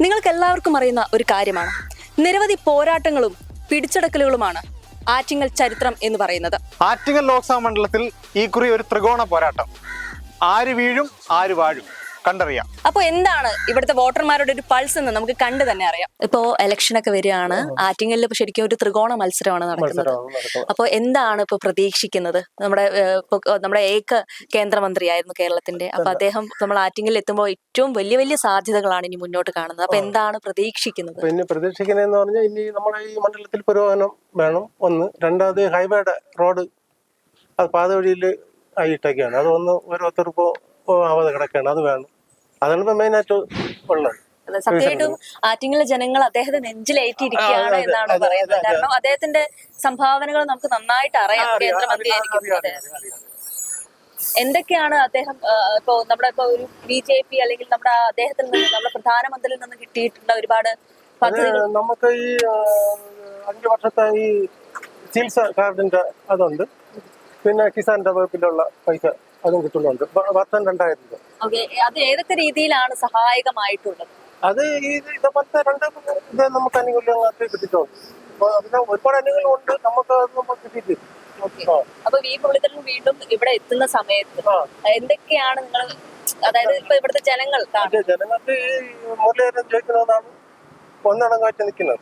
നിങ്ങൾക്ക് എല്ലാവർക്കും അറിയുന്ന ഒരു കാര്യമാണ്. നിരവധി പോരാട്ടങ്ങളും പിടിച്ചെടുക്കലുകളുമാണ് ആറ്റിങ്ങൽ ചരിത്രം എന്ന് പറയുന്നത്. ആറ്റിങ്ങൽ ലോക്സഭാ മണ്ഡലത്തിൽ ഈ കുറി ഒരു ത്രികോണ പോരാട്ടം. ആര് വീഴും ആര് വാഴും. കണ്ടറിയാം. അപ്പോൾ എന്താണ് ഇവിടുത്തെ വോട്ടർമാരുടെ ഒരു പൾസ് എന്ന് നമുക്ക് കണ്ടു തന്നെ അറിയാം. ഇപ്പോ ഇലക്ഷൻ ഒക്കെ വരികയാണ്. ആറ്റിങ്ങലിൽ ശരിക്കും ഒരു ത്രികോണ മത്സരമാണ് നടക്കുന്നത്. അപ്പോൾ എന്താണ് ഇപ്പൊ പ്രതീക്ഷിക്കുന്നത്? നമ്മുടെ നമ്മുടെ ഏക കേന്ദ്രമന്ത്രിയായിരുന്നു കേരളത്തിന്റെ. അപ്പൊ അദ്ദേഹം നമ്മൾ ആറ്റിങ്ങലിൽ എത്തുമ്പോൾ ഏറ്റവും വലിയ വലിയ സാധ്യതകളാണ് ഇനി മുന്നോട്ട് കാണുന്നത്. അപ്പൊ എന്താണ് പ്രതീക്ഷിക്കുന്നത്? പിന്നെ പ്രതീക്ഷിക്കുന്നതെന്ന് പറഞ്ഞാൽ ഇനി നമ്മുടെ ഈ മണ്ഡലത്തിൽ പുരോഗമനം വേണം. ഒന്ന്. രണ്ടാമത് ഹൈവേയുടെ റോഡ് അത് പാത വഴിയിൽ ആയിട്ടൊക്കെയാണ്. അത് ഒന്ന് ഓരോരുത്തർ ഇപ്പോൾ ആവാതെ കിടക്കുകയാണ്. അത് വേണം. അതാണ് ഇപ്പൊ മെയിൻ ആയിട്ട് ഉള്ളത് സത്യമായിട്ടും ആറ്റിങ്ങളിലെ ജനങ്ങൾ അദ്ദേഹത്തെ നെഞ്ചിലേറ്റിയിരിക്കുകയാണ് എന്നാണ് പറയുന്നത്. കാരണം അദ്ദേഹത്തിന്റെ സംഭാവനകൾ നമുക്ക് നന്നായിട്ട് അറിയാം അറിയാം, കേന്ദ്രമന്ത്രിയായിരിക്കും അറിയാം, അതെ. അറിയാം, അറിയാം. എന്തൊക്കെയാണ് അദ്ദേഹം ഇപ്പോ നമ്മുടെ ഇപ്പൊ ഒരു ബി ജെ പി അല്ലെങ്കിൽ നമ്മുടെ അദ്ദേഹത്തിൽ നിന്ന് നമ്മുടെ പ്രധാനമന്ത്രിയിൽ നിന്ന് കിട്ടിയിട്ടുള്ള ഒരുപാട് നമുക്ക് ഈ അഞ്ചു വർഷത്തെ ഈ ചികിത്സ കാർഡിന്റെ അതുണ്ട് പിന്നെ കിസാന്റെ വകുപ്പിലുള്ള പൈസ അതും കിട്ടുന്നുണ്ട്. വർഷം രണ്ടായിരം രൂപ അത് ഏതൊക്കെ രീതിയിലാണ് സഹായകമായിട്ടുള്ളത്? അത് ഈ ഇതേപോലത്തെ രണ്ട് ഇത് നമുക്ക് അനുകൂലങ്ങൾക്ക് കിട്ടിയിട്ടുണ്ട്. അപ്പൊ അതിന് ഒരുപാട് അനുകൂലമുണ്ട് നമുക്ക് അത് നമുക്ക് കിട്ടിയിട്ടില്ല. അപ്പൊ വി മുരളീധരൻ വീണ്ടും ഇവിടെ എത്തുന്ന സമയത്ത്. എന്തൊക്കെയാണ് നിങ്ങൾ അതായത് ഇപ്പൊ ഇവിടുത്തെ ജനങ്ങൾ ജനങ്ങൾക്ക് ഈ മുരളീധരൻ ഒന്നടങ്കാറ്റ് നിൽക്കുന്നത്.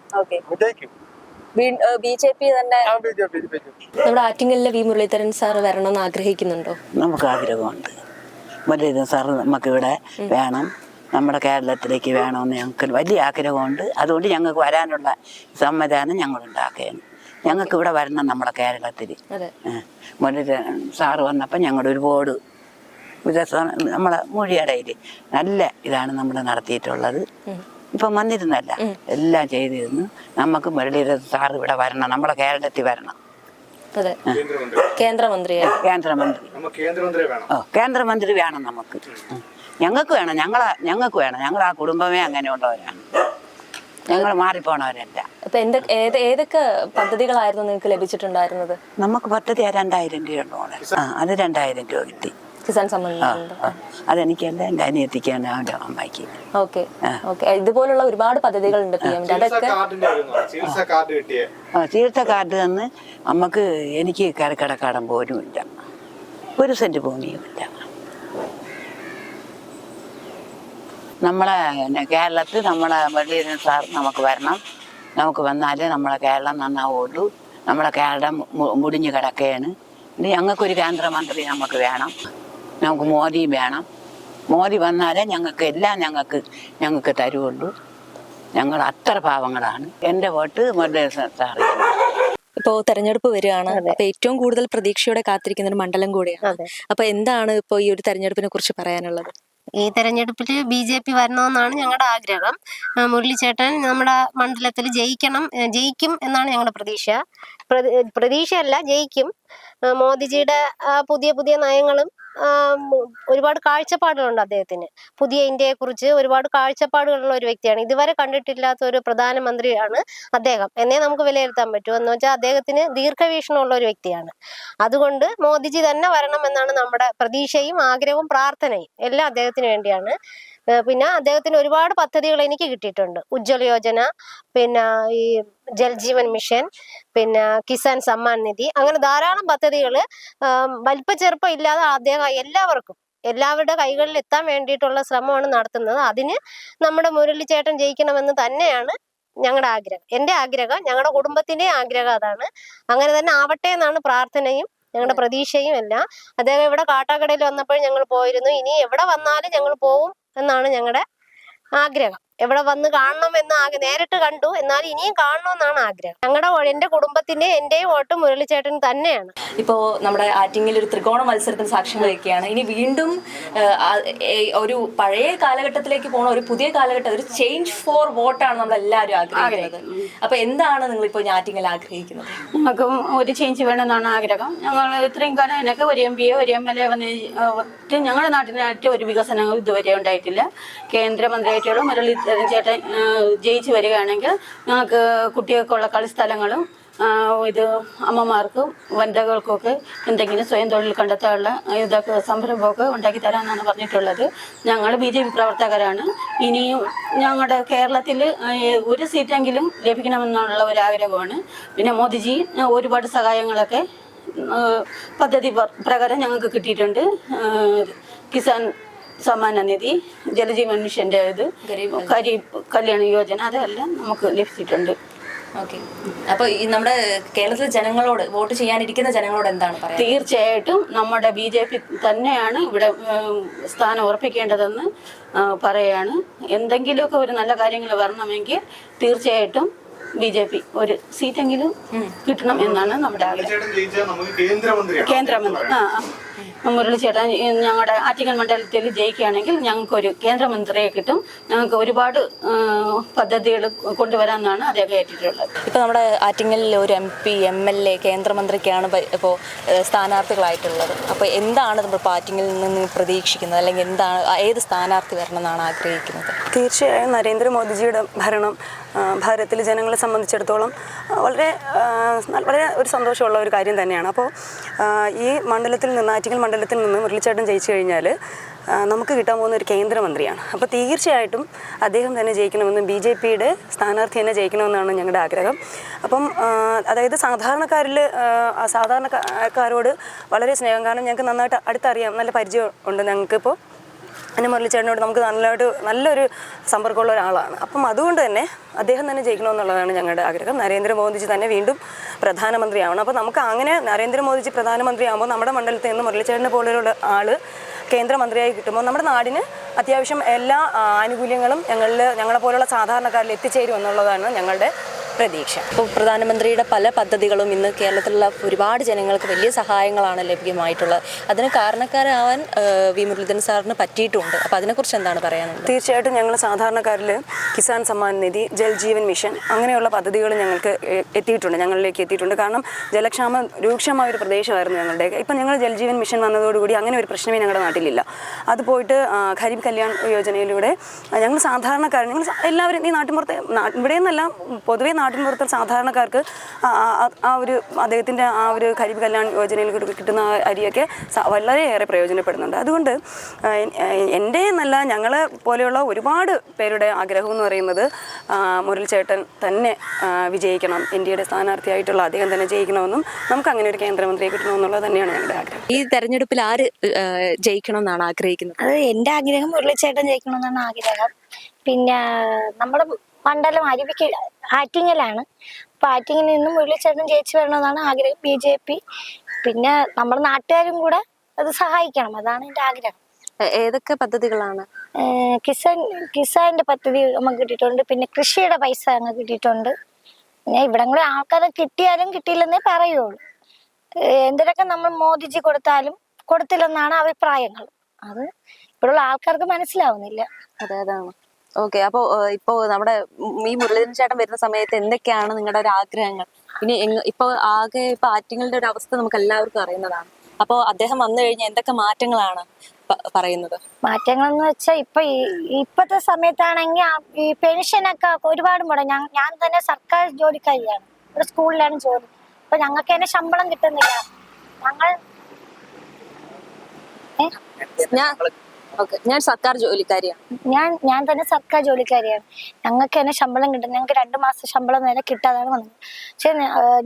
വിജയിക്കും. ബി ജെ പി തന്നെ നമ്മുടെ ആറ്റിങ്ങലിലെ വി മുരളീധരൻ സാർ വരണം എന്ന് ആഗ്രഹിക്കുന്നുണ്ടോ? നമുക്ക് ആഗ്രഹമുണ്ട് മുരളീധരൻ സാർ നമുക്കിവിടെ വേണം. നമ്മുടെ കേരളത്തിലേക്ക് വേണമെന്ന് ഞങ്ങൾക്ക് വലിയ ആഗ്രഹമുണ്ട്. അതുകൊണ്ട് ഞങ്ങൾക്ക് വരാനുള്ള സംവിധാനം ഞങ്ങൾ ഉണ്ടാക്കുകയാണ് ഞങ്ങൾക്ക് ഇവിടെ വരണം നമ്മുടെ കേരളത്തിൽ. മുരളീധരൻ സാറ് വന്നപ്പോൾ ഞങ്ങൾ ഒരുപാട് വികസനം നമ്മളെ മൊഴിയടയിൽ നല്ല ഇതാണ് നമ്മൾ നടത്തിയിട്ടുള്ളത്. ഇപ്പം വന്നിരുന്നല്ല. എല്ലാം ചെയ്തിരുന്നു. നമുക്ക് മുരളീധരൻ സാർ ഇവിടെ വരണം. നമ്മുടെ കേരളത്തിൽ വരണം. കേന്ദ്രമന്ത്രിയെ. കേന്ദ്രമന്ത്രി. നമുക്ക് കേന്ദ്രമന്ത്രി വേണം. ഓ കേന്ദ്രമന്ത്രി വേണം നമുക്ക്. ഞങ്ങൾക്ക് വേണം. ഞങ്ങളെ ഞങ്ങൾക്ക് വേണം. ഞങ്ങൾ ആ കുടുംബമേ അങ്ങനെ ഉള്ളവരാണ്. ഞങ്ങൾ മാറിപ്പോണവരല്ല. അപ്പൊ എന്തൊ ഏത് ഏതൊക്കെ പദ്ധതികളായിരുന്നു നിങ്ങൾക്ക് ലഭിച്ചിട്ടുണ്ടായിരുന്നത്? നമുക്ക് പദ്ധതി ആ രണ്ടായിരം രൂപ ഉണ്ടോ ആ അത് രണ്ടായിരം രൂപ കിട്ടി. കിസാൻ അതെനിക്ക് എന്റെ എന്റെ അനിയത്തിക്കാണ് അവന്റെ അമ്മയ്ക്ക്. Okay okay. ഇതുപോലുള്ള ഒരുപാട് പദ്ധതികളുണ്ട് പി എം അതൊക്കെ കാർഡിന്റെ ചികിത്സാ കാർഡ് കിട്ടിയ? ആ ചികിത്സ കാർഡ് തന്ന് നമുക്ക് എനിക്ക് കരക്കടക്കാടൻ പോലും ഇല്ല. ഒരു സെന്റ് ഭൂമിയും ഇല്ല. നമ്മളെ കേരളത്തിൽ നമ്മളെ വലിയ സാർ നമുക്ക് വരണം. നമുക്ക് വന്നാലേ നമ്മളെ കേരളം നന്നാവുള്ളൂ. നമ്മളെ കേരളം മുടിഞ്ഞു കിടക്കുകയാണ് ഇനി ഞങ്ങൾക്കൊരു കേന്ദ്രമന്ത്രി നമുക്ക് വേണം. നമുക്ക് മോദി വേണം. മോദി വന്നാലേ ഞങ്ങൾക്ക് എല്ലാം ഞങ്ങൾക്ക് ഞങ്ങൾക്ക് തരുള്ളൂ ഞങ്ങൾ അത്ര പാവങ്ങളാണ്. എന്റെ വോട്ട് മുരളീധരൻ ഇപ്പോൾ ഇപ്പോ തെരഞ്ഞെടുപ്പ് വരികയാണ്. അപ്പൊ ഏറ്റവും കൂടുതൽ പ്രതീക്ഷയോടെ കാത്തിരിക്കുന്ന ഒരു മണ്ഡലം കൂടിയാണ്. അപ്പൊ എന്താണ് ഇപ്പോ ഈ ഒരു തെരഞ്ഞെടുപ്പിനെ കുറിച്ച് പറയാനുള്ളത്? ഈ തെരഞ്ഞെടുപ്പിൽ ബി ജെ പി വരണമെന്നാണ് ഞങ്ങളുടെ ആഗ്രഹം. മുരളിച്ചേട്ടൻ നമ്മുടെ മണ്ഡലത്തിൽ ജയിക്കണം ജയിക്കും എന്നാണ് ഞങ്ങളുടെ പ്രതീക്ഷ. പ്രതീക്ഷയല്ല ജയിക്കും. മോദിജിയുടെ പുതിയ പുതിയ നയങ്ങളും ഒരുപാട് കാഴ്ചപ്പാടുകളുണ്ട് അദ്ദേഹത്തിന്. പുതിയ ഇന്ത്യയെക്കുറിച്ച് ഒരുപാട് കാഴ്ചപ്പാടുകളുള്ള ഒരു വ്യക്തിയാണ്. ഇതുവരെ കണ്ടിട്ടില്ലാത്ത ഒരു പ്രധാനമന്ത്രിയാണ് അദ്ദേഹം. എന്നേ നമുക്ക് വിലയിരുത്താൻ പറ്റൂ എന്ന് വെച്ചാൽ അദ്ദേഹത്തിന് ദീർഘവീക്ഷണമുള്ള ഒരു വ്യക്തിയാണ്. അതുകൊണ്ട് മോദിജി തന്നെ വരണം എന്നാണ് നമ്മുടെ പ്രതീക്ഷയും ആഗ്രഹവും പ്രാർത്ഥനയും എല്ലാം അദ്ദേഹത്തിന് വേണ്ടിയാണ്. പിന്നെ അദ്ദേഹത്തിന് ഒരുപാട് പദ്ധതികൾ എനിക്ക് കിട്ടിയിട്ടുണ്ട്. ഉജ്ജ്വല യോജന പിന്നെ ഈ ജൽജീവൻ മിഷൻ പിന്നെ കിസാൻ സമ്മാൻ നിധി അങ്ങനെ ധാരാളം പദ്ധതികൾ വലിപ്പ ചെറുപ്പം ഇല്ലാതെ അദ്ദേഹം എല്ലാവർക്കും എല്ലാവരുടെ കൈകളിൽ എത്താൻ വേണ്ടിയിട്ടുള്ള ശ്രമമാണ് നടത്തുന്നത്. അതിന് നമ്മുടെ മുരളിച്ചേട്ടൻ ജയിക്കണമെന്ന് തന്നെയാണ് ഞങ്ങളുടെ ആഗ്രഹം. എന്റെ ആഗ്രഹം ഞങ്ങളുടെ കുടുംബത്തിന്റെ ആഗ്രഹം അതാണ്. അങ്ങനെ തന്നെ ആവട്ടെ എന്നാണ് പ്രാർത്ഥനയും ഞങ്ങളുടെ പ്രതീക്ഷയും എല്ലാം. അദ്ദേഹം ഇവിടെ കാട്ടാക്കടയിൽ വന്നപ്പോൾ ഞങ്ങൾ പോയിരുന്നു. ഇനി എവിടെ വന്നാലും ഞങ്ങൾ പോവും. എന്നാണ് ഞങ്ങളുടെ ആഗ്രഹം. എവിടെ വന്ന് കാണണം എന്ന് ആഗ്രഹം നേരിട്ട് കണ്ടു. എന്നാൽ ഇനിയും കാണണമെന്നാണ് ആഗ്രഹം. ഞങ്ങളുടെ എന്റെ കുടുംബത്തിന്റെ എന്റെയും വോട്ട് മുരളിച്ചേട്ടൻ തന്നെയാണ്. ഇപ്പോ നമ്മുടെ ആറ്റിങ്ങിൽ ഒരു ത്രികോണ മത്സരത്തിന് സാക്ഷ്യം വഹിക്കുകയാണ്. ഇനി വീണ്ടും ഒരു പഴയ കാലഘട്ടത്തിലേക്ക് പോണ ഒരു പുതിയ കാലഘട്ടം ഒരു ചേഞ്ച് ഫോർ വോട്ടാണ് നമ്മൾ എല്ലാവരും ആഗ്രഹിക്കുന്നത്. അപ്പൊ എന്താണ് നിങ്ങൾ ഇപ്പോൾ ആറ്റിങ്ങൽ ആഗ്രഹിക്കുന്നത്? നമുക്കും ഒരു ചേഞ്ച് വേണമെന്നാണ് ആഗ്രഹം. ഞങ്ങൾ ഇത്രയും കാലം എനിക്ക് ഒരു എം പിയെ ഒരു എം എൽ എ വന്ന് മറ്റ് ഞങ്ങളുടെ നാട്ടിനായിട്ട് ഒരു വികസനവും ഇതുവരെ ഉണ്ടായിട്ടില്ല. കേന്ദ്രമന്ത്രിയായിട്ടുള്ള മുരളീധരൻ ചേട്ടൻ ജയിച്ചു വരികയാണെങ്കിൽ ഞങ്ങൾക്ക് കുട്ടികൾക്കുള്ള കളിസ്ഥലങ്ങളും ഇത് അമ്മമാർക്കും വനിതകൾക്കൊക്കെ എന്തെങ്കിലും സ്വയം തൊഴിൽ കണ്ടെത്താനുള്ള ഇതൊക്കെ സംരംഭമൊക്കെ ഉണ്ടാക്കി തരാമെന്നാണ് പറഞ്ഞിട്ടുള്ളത്. ഞങ്ങൾ ബി ജെ പി പ്രവർത്തകരാണ്. ഇനിയും ഞങ്ങളുടെ കേരളത്തിൽ ഒരു സീറ്റെങ്കിലും ലഭിക്കണമെന്നുള്ള ഒരു ആഗ്രഹമാണ്. പിന്നെ മോദിജി ഒരുപാട് സഹായങ്ങളൊക്കെ പദ്ധതി പ്രകാരം ഞങ്ങൾക്ക് കിട്ടിയിട്ടുണ്ട്. കിസാൻ സമ്മാന നിധി ജലജീവൻ മിഷന്റെ ഇത് ഗരീബ് കല്യാണ യോജന അതെല്ലാം നമുക്ക് ലഭിച്ചിട്ടുണ്ട്. ഓക്കെ. അപ്പൊ ഈ നമ്മുടെ കേരളത്തിലെ ജനങ്ങളോട് വോട്ട് ചെയ്യാനിരിക്കുന്ന ജനങ്ങളോട് എന്താണ് പറയാ തീർച്ചയായിട്ടും നമ്മുടെ ബി ജെ പി തന്നെയാണ് ഇവിടെ സ്ഥാനം ഉറപ്പിക്കേണ്ടതെന്ന് പറയാണ്. എന്തെങ്കിലുമൊക്കെ ഒരു നല്ല കാര്യങ്ങൾ വരണമെങ്കിൽ തീർച്ചയായിട്ടും ബി ജെ പി ഒരു സീറ്റെങ്കിലും കിട്ടണം എന്നാണ് നമ്മുടെ ആഗ്രഹം കേന്ദ്രമന്ത്രി ആ ആ. മുരളിച്ചേട്ടൻ ചേട്ടൻ ഞങ്ങളുടെ ആറ്റിങ്ങൽ മണ്ഡലത്തിൽ ജയിക്കുകയാണെങ്കിൽ ഞങ്ങൾക്കൊരു കേന്ദ്രമന്ത്രിയെ കിട്ടും. ഞങ്ങൾക്ക് ഒരുപാട് പദ്ധതികൾ കൊണ്ടുവരാമെന്നാണ് അദ്ദേഹം ഏറ്റിട്ടുള്ളത്. ഇപ്പോൾ നമ്മുടെ ആറ്റിങ്ങലിൽ ഒരു M P M L A കേന്ദ്രമന്ത്രിക്കാണ് ഇപ്പോൾ ഇപ്പോ സ്ഥാനാർത്ഥികളായിട്ടുള്ളത്. അപ്പോൾ എന്താണ് നമ്മൾ ആറ്റിങ്ങലിൽ നിന്ന് പ്രതീക്ഷിക്കുന്നത്? അല്ലെങ്കിൽ എന്താണ് ഏത് സ്ഥാനാർത്ഥി വരണമെന്നാണ് ആഗ്രഹിക്കുന്നത്? തീർച്ചയായും നരേന്ദ്രമോദിജിയുടെ ഭരണം ഭാരതത്തിലെ ജനങ്ങളെ സംബന്ധിച്ചിടത്തോളം വളരെ വളരെ ഒരു സന്തോഷമുള്ള ഒരു കാര്യം തന്നെയാണ്. അപ്പോൾ ഈ മണ്ഡലത്തിൽ നിന്ന് ആറ്റിങ്ങൽ മണ്ഡലത്തിൽ നിന്ന് മുരളിച്ചേട്ടൻ ജയിച്ചു കഴിഞ്ഞാൽ നമുക്ക് കിട്ടാൻ പോകുന്ന ഒരു കേന്ദ്രമന്ത്രിയാണ്. അപ്പോൾ തീർച്ചയായിട്ടും അദ്ദേഹം തന്നെ ജയിക്കണമെന്നും ബി ജെ പിയുടെ സ്ഥാനാർത്ഥി തന്നെ ജയിക്കണമെന്നാണ് ഞങ്ങളുടെ ആഗ്രഹം. അപ്പം അതായത് സാധാരണക്കാരിൽ സാധാരണക്കാരോട് വളരെ സ്നേഹം. കാരണം ഞങ്ങൾക്ക് നന്നായിട്ട് അടുത്തറിയാം നല്ല പരിചയം ഉണ്ട് ഞങ്ങൾക്കിപ്പോൾ എന്നെ മുരളിച്ചേട്ടനോട് നമുക്ക് നല്ലതായിട്ട് നല്ലൊരു സമ്പർക്കമുള്ള ഒരാളാണ്. അപ്പം അതുകൊണ്ട് തന്നെ അദ്ദേഹം തന്നെ ജയിക്കണമെന്നുള്ളതാണ് ഞങ്ങളുടെ ആഗ്രഹം. നരേന്ദ്രമോദിജി തന്നെ വീണ്ടും പ്രധാനമന്ത്രിയാവണം. അപ്പോൾ നമുക്ക് അങ്ങനെ നരേന്ദ്രമോദിജി പ്രധാനമന്ത്രിയാകുമ്പോൾ നമ്മുടെ മണ്ഡലത്തിൽ നിന്ന് മുരളിച്ചേട്ടനെ പോലെയുള്ള ആൾ കേന്ദ്രമന്ത്രിയായി കിട്ടുമ്പോൾ നമ്മുടെ നാടിന് അത്യാവശ്യം എല്ലാ ആനുകൂല്യങ്ങളും ഞങ്ങളിൽ ഞങ്ങളെ പോലുള്ള സാധാരണക്കാരിൽ എത്തിച്ചേരും എന്നുള്ളതാണ് ഞങ്ങളുടെ പ്രതീക്ഷ. ഇപ്പോൾ പ്രധാനമന്ത്രിയുടെ പല പദ്ധതികളും ഇന്ന് കേരളത്തിലുള്ള ഒരുപാട് ജനങ്ങൾക്ക് വലിയ സഹായങ്ങളാണ് ലഭ്യമായിട്ടുള്ളത്. അതിന് കാരണക്കാരാവാൻ വി. മുരളീധരൻ സാറിന് പറ്റിയിട്ടുണ്ട്. അപ്പോൾ അതിനെക്കുറിച്ച് എന്താണ് പറയാനുള്ളത്? തീർച്ചയായിട്ടും ഞങ്ങൾ സാധാരണക്കാരിൽ കിസാൻ സമ്മാൻ നിധി ജൽ ജീവൻ മിഷൻ അങ്ങനെയുള്ള പദ്ധതികൾ ഞങ്ങൾക്ക് എത്തിയിട്ടുണ്ട്. ഞങ്ങളിലേക്ക് എത്തിയിട്ടുണ്ട്. കാരണം ജലക്ഷാമം രൂക്ഷമായ ഒരു പ്രദേശമായിരുന്നു ഞങ്ങളുടെ ഇപ്പം ഞങ്ങൾ ജൽജീവൻ മിഷൻ വന്നതോടുകൂടി അങ്ങനെ ഒരു പ്രശ്നമേ ഞങ്ങളുടെ നാട്ടിലില്ല. അത് പോയിട്ട് ഖരീബ് കല്യാൺ യോജനയിലൂടെ ഞങ്ങൾ സാധാരണക്കാർ ഞങ്ങൾ എല്ലാവരും ഈ നാട്ടിൻപുറത്തെ ഇവിടെ നിന്നല്ല പൊതുവേ നാട്ടിൻപുറത്തെ സാധാരണക്കാർക്ക് ആ- ഒരു അദ്ദേഹത്തിന്റെ ആ ഒരു ഖരീഫ് കല്യാൺ യോജനയിൽ കിട്ടുന്ന അരിയൊക്കെ വളരെയേറെ പ്രയോജനപ്പെടുന്നുണ്ട്. അതുകൊണ്ട് എന്റെ എന്നല്ല ഞങ്ങളെ പോലെയുള്ള ഒരുപാട് പേരുടെ ആഗ്രഹം എന്ന് പറയുന്നത് മുരളിച്ചേട്ടൻ തന്നെ വിജയിക്കണം. ഇന്ത്യയുടെ സ്ഥാനാർത്ഥിയായിട്ടുള്ള അദ്ദേഹം തന്നെ ജയിക്കണമെന്നും നമുക്ക് അങ്ങനെ ഒരു കേന്ദ്രമന്ത്രിയെ കിട്ടണമെന്നുള്ളത് തന്നെയാണ് ഞങ്ങളുടെ ആഗ്രഹം. ഈ തെരഞ്ഞെടുപ്പിൽ ആര് ജയിക്കണം എന്നാണ് ആഗ്രഹിക്കുന്നത്? അത് എന്റെ ആഗ്രഹം മുരളിച്ചേട്ടൻ ജയിക്കണം എന്നാണ് ആഗ്രഹം. പിന്നെ നമ്മുടെ മണ്ഡലം അരുവിക്ക് ആറ്റിങ്ങലാണ്. അപ്പൊ ആറ്റിങ്ങിൽ നിന്നും മുരളിച്ചേട്ടൻ ജയിച്ചു വരണമെന്നാണ് ആഗ്രഹം ബി ജെ പി. പിന്നെ നമ്മുടെ നാട്ടുകാരും കൂടെ അത് സഹായിക്കണം. അതാണ് എന്റെ ആഗ്രഹം. ഏതൊക്കെ പദ്ധതികളാണ്? കിസാൻ കിസാന്റെ പദ്ധതി നമുക്ക് കിട്ടിയിട്ടുണ്ട്. പിന്നെ കൃഷിയുടെ പൈസ അങ്ങ് കിട്ടിയിട്ടുണ്ട്. പിന്നെ ഇവിടെ കൂടെ ആൾക്കാരെ കിട്ടിയാലും കിട്ടിയില്ലെന്നേ പറയുള്ളൂ. എന്തിനൊക്കെ നമ്മൾ മോദിജി കൊടുത്താലും കൊടുത്തില്ലെന്നാണ് അഭിപ്രായങ്ങൾ. അത് ഇവിടെയുള്ള ആൾക്കാർക്ക് മനസ്സിലാവുന്നില്ല. അതെ അതാണ്. ഓക്കെ. അപ്പോ ഇപ്പോ നമ്മുടെ ഈ മുരളീധരൻ ചേട്ടൻ വരുന്ന സമയത്ത് എന്തൊക്കെയാണ് നിങ്ങളുടെ ഒരു ആഗ്രഹങ്ങൾ? ഇനി ഇപ്പൊ ആകെ ഇപ്പൊ ആറ്റിങ്ങളുടെ ഒരു അവസ്ഥ നമുക്ക് എല്ലാവർക്കും അറിയുന്നതാണ്. അപ്പോ അദ്ദേഹം വന്നു കഴിഞ്ഞാൽ എന്തൊക്കെ മാറ്റങ്ങളാണ് പറയുന്നത്? മാറ്റങ്ങൾ എന്ന് വെച്ചാൽ ഇപ്പൊ ഇപ്പത്തെ സമയത്താണെങ്കിൽ ഈ പെൻഷനൊക്കെ ഒരുപാട് മുടങ്ങി ഞാൻ ഞാൻ തന്നെ സർക്കാർ ജോലിക്കാരിയാണ്. ഒരു സ്കൂളിലാണ് ജോലി. അപ്പൊ ഞങ്ങൾക്ക് തന്നെ ശമ്പളം കിട്ടുന്നില്ല. ഞങ്ങൾ ഞാൻ ഞാൻ സർക്കാർ ജോലിക്കാരിയാണ്. ഞാൻ ഞാൻ തന്നെ സർക്കാർ ജോലിക്കാരിയാണ്. ഞങ്ങൾക്ക് തന്നെ ശമ്പളം കിട്ടും. ഞങ്ങൾക്ക് രണ്ട് മാസം ശമ്പളം നേരെ കിട്ടാതാണ് വന്നത്. പക്ഷെ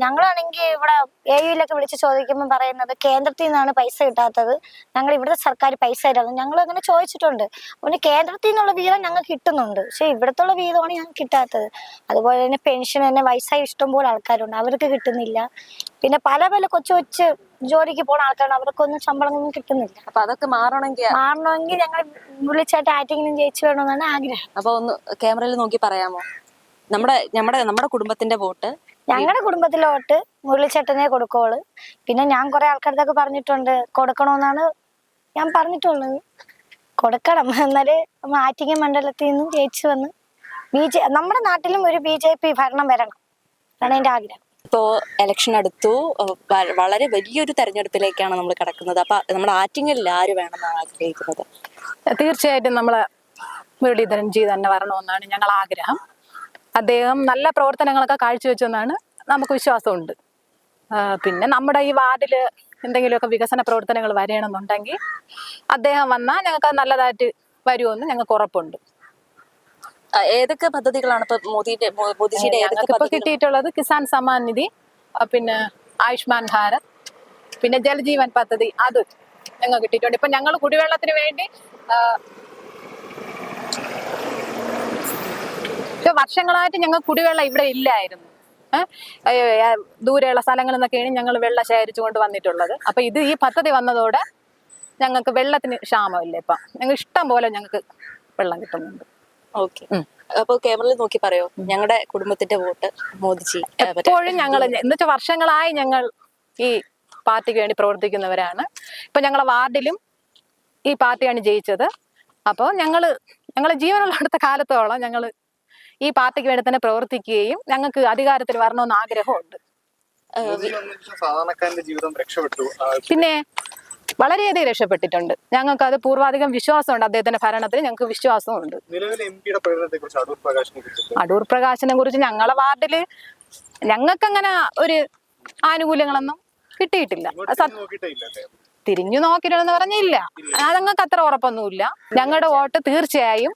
ഞങ്ങളാണെങ്കിൽ ഇവിടെ എ യുയിലൊക്കെ വിളിച്ച് ചോദിക്കുമ്പോൾ പറയുന്നത് കേന്ദ്രത്തിൽ നിന്നാണ് പൈസ കിട്ടാത്തത്. ഞങ്ങൾ ഇവിടുത്തെ സർക്കാർ പൈസ തരുന്നത് ഞങ്ങൾ അങ്ങനെ ചോദിച്ചിട്ടുണ്ട്. പിന്നെ കേന്ദ്രത്തിൽ നിന്നുള്ള വീതം ഞങ്ങൾക്ക് കിട്ടുന്നുണ്ട്. പക്ഷെ ഇവിടത്തുള്ള വീതമാണ് ഞങ്ങൾക്ക് കിട്ടാത്തത്. അതുപോലെ തന്നെ പെൻഷൻ തന്നെ വയസ്സായി ഇഷ്ടംപോലെ ആൾക്കാരുണ്ട്. അവർക്ക് കിട്ടുന്നില്ല. പിന്നെ പല പല കൊച്ചു കൊച്ചു ജോലിക്ക് പോണ ആൾക്കാരാണ്. അവർക്കൊന്നും ശമ്പളമൊന്നും കിട്ടുന്നില്ല. അപ്പൊ അതൊക്കെ മാറണമെങ്കിൽ മാറണമെങ്കിൽ ഞങ്ങൾ വിളിച്ചായിട്ട് ആറ്റിങ്ങിനും ജയിച്ചു വേണമെന്നാണ് ആഗ്രഹം. അപ്പൊ ഒന്ന് ക്യാമറയിൽ നോക്കി പറയാമോ? നമ്മുടെ നമ്മുടെ നമ്മുടെ കുടുംബത്തിന്റെ വോട്ട്. ഞങ്ങളുടെ കുടുംബത്തിലെ വോട്ട് മുരളിച്ചേട്ടനെ കൊടുക്കോൾ പിന്നെ ഞാൻ കുറെ ആൾക്കാരുടെ പറഞ്ഞിട്ടുണ്ട്. കൊടുക്കണമെന്നാണ് ഞാൻ പറഞ്ഞിട്ടുള്ളത് കൊടുക്കണം. എന്നാൽ നമ്മൾ ആറ്റിങ്ങ മണ്ഡലത്തിൽ നിന്നും ജയിച്ചു വന്ന് ബി ജെ നമ്മുടെ നാട്ടിലും ഒരു ബി ജെ പി ഭരണം വരണം അതാണ് എന്റെ ആഗ്രഹം. ഇപ്പോ ഇലക്ഷൻ അടുത്തു വളരെ വലിയൊരു തെരഞ്ഞെടുപ്പിലേക്കാണ് നമ്മൾ കിടക്കുന്നത്. അപ്പൊ നമ്മുടെ ആറ്റിങ്ങലിൽ ആര് വേണമെന്നാണ് ആഗ്രഹിക്കുന്നത്? തീർച്ചയായിട്ടും നമ്മൾ മുരളീധരൻജി തന്നെ വരണമെന്നാണ് ഞങ്ങൾ ആഗ്രഹം. അദ്ദേഹം നല്ല പ്രവർത്തനങ്ങളൊക്കെ കാഴ്ചവെച്ചെന്നാണ് നമുക്ക് വിശ്വാസമുണ്ട്. പിന്നെ നമ്മുടെ ഈ വാർഡിൽ എന്തെങ്കിലുമൊക്കെ വികസന പ്രവർത്തനങ്ങൾ വരണമെന്നുണ്ടെങ്കിൽ അദ്ദേഹം വന്നാൽ ഞങ്ങൾക്ക് നല്ലതായിട്ട് വരുമെന്ന് ഞങ്ങൾക്ക് ഉറപ്പുണ്ട്. ഏതൊക്കെ പദ്ധതികളാണ് ഇപ്പൊ മോദിയുടെ മോദിജിയുടെ ഏതൊക്കെ ഞങ്ങൾക്ക് ഇപ്പോൾ കിട്ടിയിട്ടുള്ളത് കിസാൻ സമ്മാൻ നിധി പിന്നെ ആയുഷ്മാൻ ഭാരത് പിന്നെ ജലജീവൻ പദ്ധതി അത് ഞങ്ങൾ കിട്ടിയിട്ടുണ്ട്. ഇപ്പൊ ഞങ്ങൾ കുടിവെള്ളത്തിന് വേണ്ടി ഇപ്പൊ വർഷങ്ങളായിട്ട് ഞങ്ങൾ കുടിവെള്ളം ഇവിടെ ഇല്ലായിരുന്നു. ദൂരെയുള്ള സ്ഥലങ്ങളിൽ നിന്നൊക്കെയാണ് ഞങ്ങൾ വെള്ളം ശേഖരിച്ചു കൊണ്ട് വന്നിട്ടുള്ളത്. അപ്പൊ ഇത് ഈ പദ്ധതി വന്നതോടെ ഞങ്ങൾക്ക് വെള്ളത്തിന് ക്ഷാമമില്ല ഇപ്പൊ. ഞങ്ങൾ ഇഷ്ടം പോലെ ഞങ്ങൾക്ക് വെള്ളം കിട്ടുന്നുണ്ട്. ഓക്കെ. അപ്പൊ ക്യാമറയിൽ നോക്കി പറയോ? ഞങ്ങളുടെ കുടുംബത്തിന്റെ വോട്ട് മോദിജി എപ്പോഴും ഞങ്ങൾ എന്നുവെച്ചാൽ വർഷങ്ങളായി ഞങ്ങൾ ഈ പാർട്ടിക്ക് വേണ്ടി പ്രവർത്തിക്കുന്നവരാണ്. ഇപ്പൊ ഞങ്ങളെ വാർഡിലും ഈ പാർട്ടിയാണ് ജയിച്ചത്. അപ്പോൾ ഞങ്ങൾ ഞങ്ങൾ ജീവനുള്ളിടത്ത കാലത്തോളം ഞങ്ങൾ ഈ പാർട്ടിക്ക് വേണ്ടി തന്നെ പ്രവർത്തിക്കുകയും ഞങ്ങൾക്ക് അധികാരത്തിൽ വരണമെന്ന് ആഗ്രഹമുണ്ട്. സാധാരണക്കാരന്റെ ജീവിതം രക്ഷപ്പെട്ടു. പിന്നെ വളരെയധികം രക്ഷപ്പെട്ടിട്ടുണ്ട്. ഞങ്ങൾക്ക് അത് പൂർവാധികം വിശ്വാസമുണ്ട്. അദ്ദേഹത്തിന്റെ ഭരണത്തിൽ ഞങ്ങൾക്ക് വിശ്വാസമുണ്ട്. അടൂർ പ്രകാശിനെ കുറിച്ച് ഞങ്ങളെ വാർഡിൽ ഞങ്ങൾക്ക് അങ്ങനെ ഒരു ആനുകൂല്യങ്ങളൊന്നും കിട്ടിയിട്ടില്ല. തിരിഞ്ഞു നോക്കിയിട്ടുണ്ടെന്ന് പറഞ്ഞില്ല. ഞങ്ങൾക്ക് അത്ര ഉറപ്പൊന്നുമില്ല. ഞങ്ങളുടെ വോട്ട് തീർച്ചയായും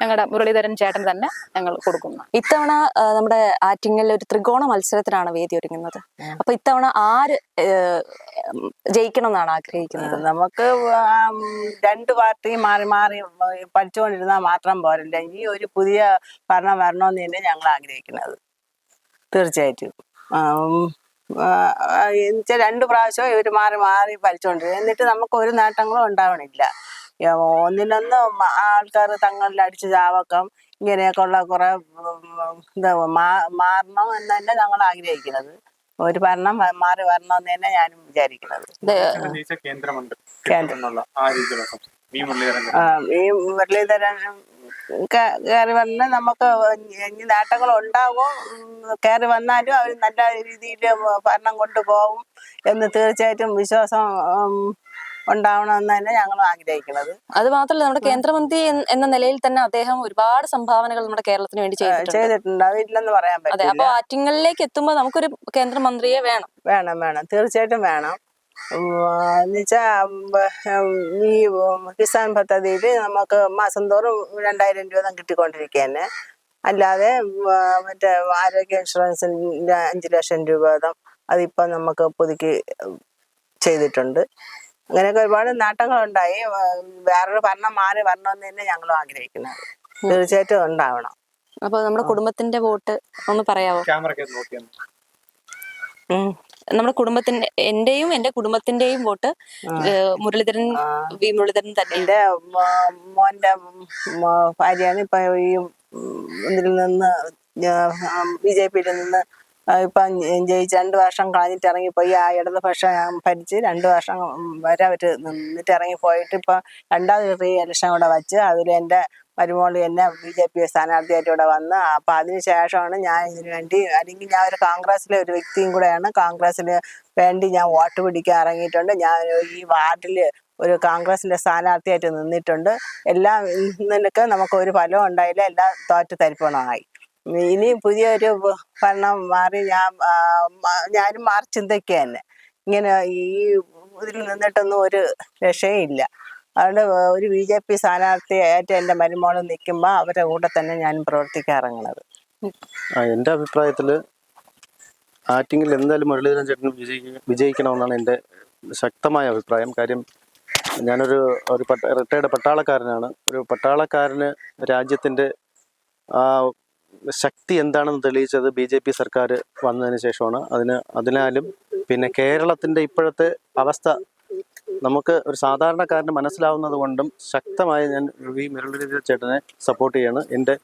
ഞങ്ങളുടെ മുരളീധരൻ ചേട്ടൻ തന്നെ ഞങ്ങൾ കൊടുക്കുന്നു. ഇത്തവണ നമ്മുടെ ആറ്റിങ്ങലിൽ ഒരു ത്രികോണ മത്സരത്തിനാണ് വേദി ഒരുങ്ങുന്നത്. അപ്പൊ ഇത്തവണ ആര് ജയിക്കണമെന്നാണ് ജയിക്കണം എന്നാണ് ആഗ്രഹിക്കുന്നത് നമുക്ക് രണ്ടു പാർട്ടി മാറി മാറി പഠിച്ചുകൊണ്ടിരുന്നാൽ മാത്രം പോരല്ല. ഈ ഒരു പുതിയ ഭരണം വരണമെന്ന് തന്നെ ഞങ്ങൾ ആഗ്രഹിക്കുന്നത്. തീർച്ചയായിട്ടും. രണ്ട് പ്രാവശ്യം ഇവർ മാറി മാറി ഭരിച്ചുകൊണ്ടിരുന്നു എന്നിട്ട് നമുക്ക് ഒരു നേട്ടങ്ങളും ഉണ്ടാവണില്ല. ഒന്നിനൊന്ന് ആൾക്കാർ തങ്ങളിൽ അടിച്ച് ചാവക്കം ഇങ്ങനെയൊക്കെ ഉള്ള കുറെ എന്താ ഇത് മാറണം എന്ന് തന്നെ ഞങ്ങൾ ആഗ്രഹിക്കുന്നത്. ഒരു ഭരണം മാറി വരണം എന്ന് തന്നെ ഞാനും വിചാരിക്കുന്നത്. വി മുരളീധരൻ ഈ മുരളീധരൻ കയറി വന്ന് നമുക്ക് ഇനി നേട്ടങ്ങൾ ഉണ്ടാവും? കയറി വന്നാലും അവർ നല്ല രീതിയിൽ ഭരണം കൊണ്ടുപോകും എന്ന് തീർച്ചയായിട്ടും വിശ്വാസം ഉണ്ടാവണമെന്ന് തന്നെ ഞങ്ങൾ ആഗ്രഹിക്കുന്നത്. അത് മാത്രമല്ല നമ്മുടെ കേന്ദ്രമന്ത്രി എന്ന- നിലയിൽ തന്നെ അദ്ദേഹം ഒരുപാട് സംഭാവനകൾ നമ്മുടെ കേരളത്തിന് വേണ്ടി ചെയ്തിട്ടുണ്ട്. അതില്ലെന്ന് പറയാൻ അതെ അപ്പൊ ആറ്റിങ്ങലിലേക്ക് എത്തുമ്പോൾ നമുക്കൊരു കേന്ദ്രമന്ത്രിയെ വേണം. വേണം വേണം. തീർച്ചയായിട്ടും വേണം. ഈ കിസാൻ പദ്ധതിയിൽ നമുക്ക് മാസം തോറും രണ്ടായിരം രൂപ കിട്ടിക്കൊണ്ടിരിക്കുകയാണ്. അല്ലാതെ മറ്റേ ആരോഗ്യ ഇൻഷുറൻസിന്റെ അഞ്ച് ലക്ഷം രൂപ അതിപ്പം നമുക്ക് പുതുക്കി ചെയ്തിട്ടുണ്ട്. അങ്ങനെയൊക്കെ ഒരുപാട് നേട്ടങ്ങളുണ്ടായി. ഉണ്ടായി വേറൊരു ഭരണം മാറി വരണമെന്ന് തന്നെ ഞങ്ങളും ആഗ്രഹിക്കുന്നത് തീർച്ചയായിട്ടും ഉണ്ടാവണം. അപ്പൊ നമ്മുടെ കുടുംബത്തിന്റെ വോട്ട് ഒന്ന് പറയാമോ. നമ്മുടെ കുടുംബത്തിന്റെ എന്റെയും എന്റെ കുടുംബത്തിന്റെയും വോട്ട് മുരളീധരൻ വി മുരളീധരൻ തന്നെ. എന്റെ മോന്റെ ഭാര്യയാണ് ഇപ്പൊ ഈ ഇതിൽ നിന്ന് ബി ജെ പിയിൽ നിന്ന് ഇപ്പം ജയിച്ച് രണ്ട് വർഷം കളഞ്ഞിട്ട് ഇറങ്ങിപ്പോയി. ആ ഇടത് പക്ഷ ഭരിച്ച് രണ്ട് വർഷം വരെ അവർ നിന്നിട്ട് ഇറങ്ങിപ്പോയിട്ട് ഇപ്പം രണ്ടാമത് റീ ഇലക്ഷൻ കൂടെ വച്ച് അതിൽ എന്റെ മരുമോൾ എന്നെ ബി ജെ പി സ്ഥാനാർത്ഥിയായിട്ട് ഇവിടെ വന്ന്. അപ്പം അതിന് ശേഷമാണ് ഞാൻ ഇതിനു വേണ്ടി അല്ലെങ്കിൽ ഞാൻ ഒരു കോൺഗ്രസ്സിലെ ഒരു വ്യക്തിയും കൂടെയാണ് കോൺഗ്രസ്സിന് വേണ്ടി ഞാൻ വോട്ട് പിടിക്കാൻ ഇറങ്ങിയിട്ടുണ്ട്. ഞാൻ ഈ വാർഡിൽ ഒരു കോൺഗ്രസിന്റെ സ്ഥാനാർത്ഥിയായിട്ട് നിന്നിട്ടുണ്ട്. എല്ലാം നിനക്ക് നമുക്ക് ഒരു ഫലം ഉണ്ടായില്ല. എല്ലാം തോറ്റ് തരിപ്പണമായി. ഇനി പുതിയൊരു ഭരണം മാറി ഞാൻ ഞാനും മാറി ചിന്തിക്കുക തന്നെ. ഇങ്ങനെ ഈ ഇതിൽ നിന്നിട്ടൊന്നും ഒരു രക്ഷയില്ല. അതുകൊണ്ട് ഒരു ബി ജെ പി സ്ഥാനാർത്ഥിയായിട്ട് എന്റെ മരുമോൾ നിൽക്കുമ്പോൾ അവരുടെ കൂടെ തന്നെ ഞാൻ പ്രവർത്തിക്കാൻ ഇറങ്ങുന്നത് എന്റെ അഭിപ്രായത്തിൽ ആറ്റിങ്ങിൽ എന്തായാലും മുരളീധരൻ ചേട്ടൻ വിജയി വിജയിക്കണമെന്നാണ് എന്റെ ശക്തമായ അഭിപ്രായം. കാര്യം ഞാനൊരു ഒരു പട്ട റിട്ടയർഡ് പട്ടാളക്കാരനാണ്. ഒരു പട്ടാളക്കാരന് രാജ്യത്തിന്റെ ആ ശക്തി എന്താണെന്ന് തെളിയിച്ചത് ബി ജെ പി സർക്കാർ വന്നതിന് ശേഷമാണ്. അതിന് അതിനാലും പിന്നെ കേരളത്തിന്റെ ഇപ്പോഴത്തെ അവസ്ഥ നമുക്ക് ഒരു സാധാരണക്കാരന് മനസ്സിലാവുന്നത് കൊണ്ടും ശക്തമായി ഞാൻ വി മുരളീധര ചേട്ടനെ സപ്പോർട്ട് ചെയ്യാണ്. എന്റെ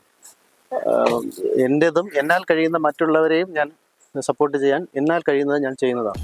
എന്റെതും എന്നാൽ കഴിയുന്ന മറ്റുള്ളവരെയും ഞാൻ സപ്പോർട്ട് ചെയ്യാൻ എന്നാൽ കഴിയുന്നത് ഞാൻ ചെയ്യുന്നതാണ്.